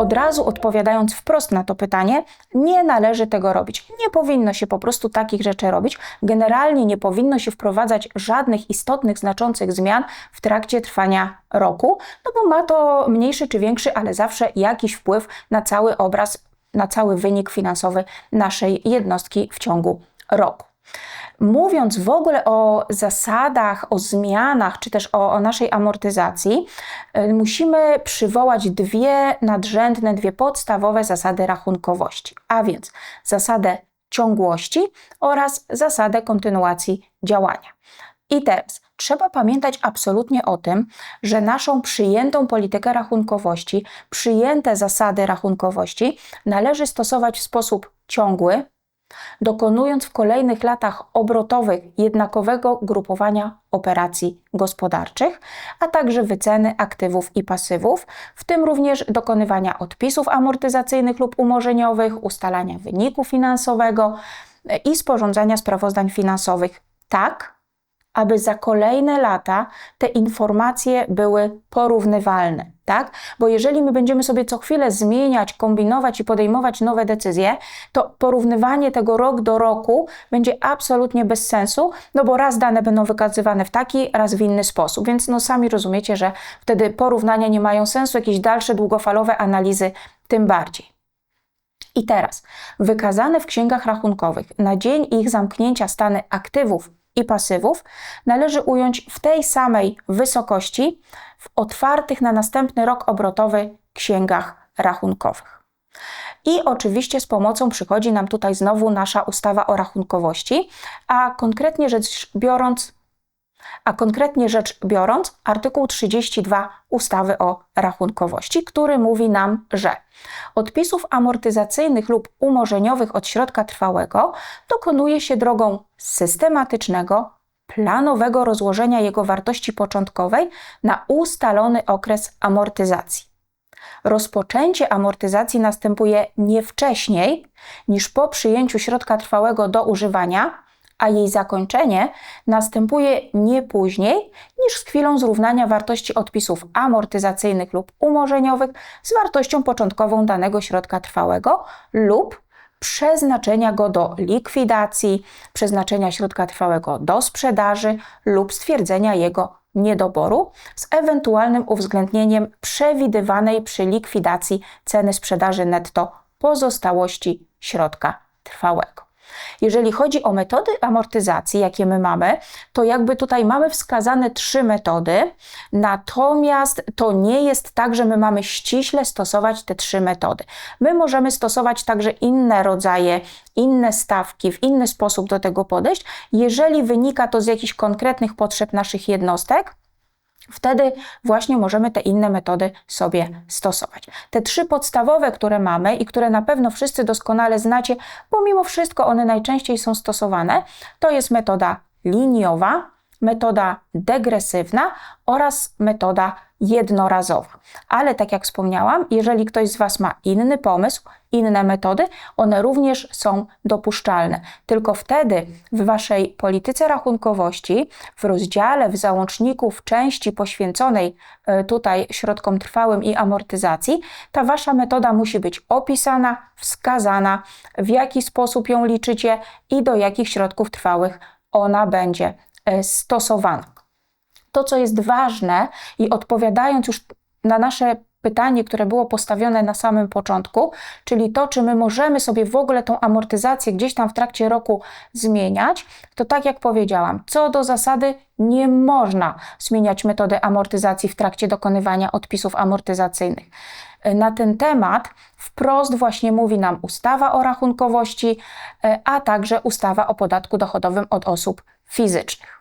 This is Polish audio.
Od razu odpowiadając wprost na to pytanie, nie należy tego robić. Nie powinno się po prostu takich rzeczy robić. Generalnie nie powinno się wprowadzać żadnych istotnych, znaczących zmian w trakcie trwania roku, no bo ma to mniejszy czy większy, ale zawsze jakiś wpływ na cały obraz, na cały wynik finansowy naszej jednostki w ciągu roku. Mówiąc w ogóle o zasadach, o zmianach, czy też o, o, naszej amortyzacji, y, musimy przywołać dwie nadrzędne, dwie podstawowe zasady rachunkowości, a więc zasadę ciągłości oraz zasadę kontynuacji działania. I teraz trzeba pamiętać absolutnie o tym, że naszą przyjętą politykę rachunkowości, przyjęte zasady rachunkowości należy stosować w sposób ciągły, dokonując w kolejnych latach obrotowych jednakowego grupowania operacji gospodarczych, a także wyceny aktywów i pasywów, w tym również dokonywania odpisów amortyzacyjnych lub umorzeniowych, ustalania wyniku finansowego i sporządzania sprawozdań finansowych. Tak, aby za kolejne lata te informacje były porównywalne, tak? Bo jeżeli my będziemy sobie co chwilę zmieniać, kombinować i podejmować nowe decyzje, to porównywanie tego rok do roku będzie absolutnie bez sensu, no bo raz dane będą wykazywane w taki, raz w inny sposób, więc no sami rozumiecie, że wtedy porównania nie mają sensu, jakieś dalsze długofalowe analizy tym bardziej. I teraz, wykazane w księgach rachunkowych na dzień ich zamknięcia stany aktywów i pasywów należy ująć w tej samej wysokości w otwartych na następny rok obrotowy księgach rachunkowych. I oczywiście z pomocą przychodzi nam tutaj znowu nasza ustawa o rachunkowości, a konkretnie rzecz biorąc a konkretnie rzecz biorąc, artykuł 32 ustawy o rachunkowości, który mówi nam, że odpisów amortyzacyjnych lub umorzeniowych od środka trwałego dokonuje się drogą systematycznego, planowego rozłożenia jego wartości początkowej na ustalony okres amortyzacji. Rozpoczęcie amortyzacji następuje nie wcześniej niż po przyjęciu środka trwałego do używania, a jej zakończenie następuje nie później niż z chwilą zrównania wartości odpisów amortyzacyjnych lub umorzeniowych z wartością początkową danego środka trwałego lub przeznaczenia go do likwidacji, przeznaczenia środka trwałego do sprzedaży lub stwierdzenia jego niedoboru z ewentualnym uwzględnieniem przewidywanej przy likwidacji ceny sprzedaży netto pozostałości środka trwałego. Jeżeli chodzi o metody amortyzacji, jakie my mamy, to jakby tutaj mamy wskazane trzy metody, natomiast to nie jest tak, że my mamy ściśle stosować te trzy metody. My możemy stosować także inne rodzaje, inne stawki, w inny sposób do tego podejść, jeżeli wynika to z jakichś konkretnych potrzeb naszych jednostek Wtedy właśnie możemy te inne metody sobie stosować. Te trzy podstawowe, które mamy i które na pewno wszyscy doskonale znacie, pomimo wszystko one najczęściej są stosowane, to jest metoda liniowa, metoda degresywna oraz metoda jednorazowa. Ale tak jak wspomniałam, jeżeli ktoś z Was ma inny pomysł, inne metody, one również są dopuszczalne. Tylko wtedy w Waszej polityce rachunkowości, w rozdziale, w załączniku, w części poświęconej e, tutaj środkom trwałym i amortyzacji, ta Wasza metoda musi być opisana, wskazana, w jaki sposób ją liczycie i do jakich środków trwałych ona będzie stosowana. To, co jest ważne i odpowiadając już na nasze pytanie, które było postawione na samym początku, czyli to, czy my możemy sobie w ogóle tą amortyzację gdzieś tam w trakcie roku zmieniać, to tak jak powiedziałam, co do zasady nie można zmieniać metody amortyzacji w trakcie dokonywania odpisów amortyzacyjnych. Na ten temat wprost właśnie mówi nam ustawa o rachunkowości, a także ustawa o podatku dochodowym od osób fizycznych.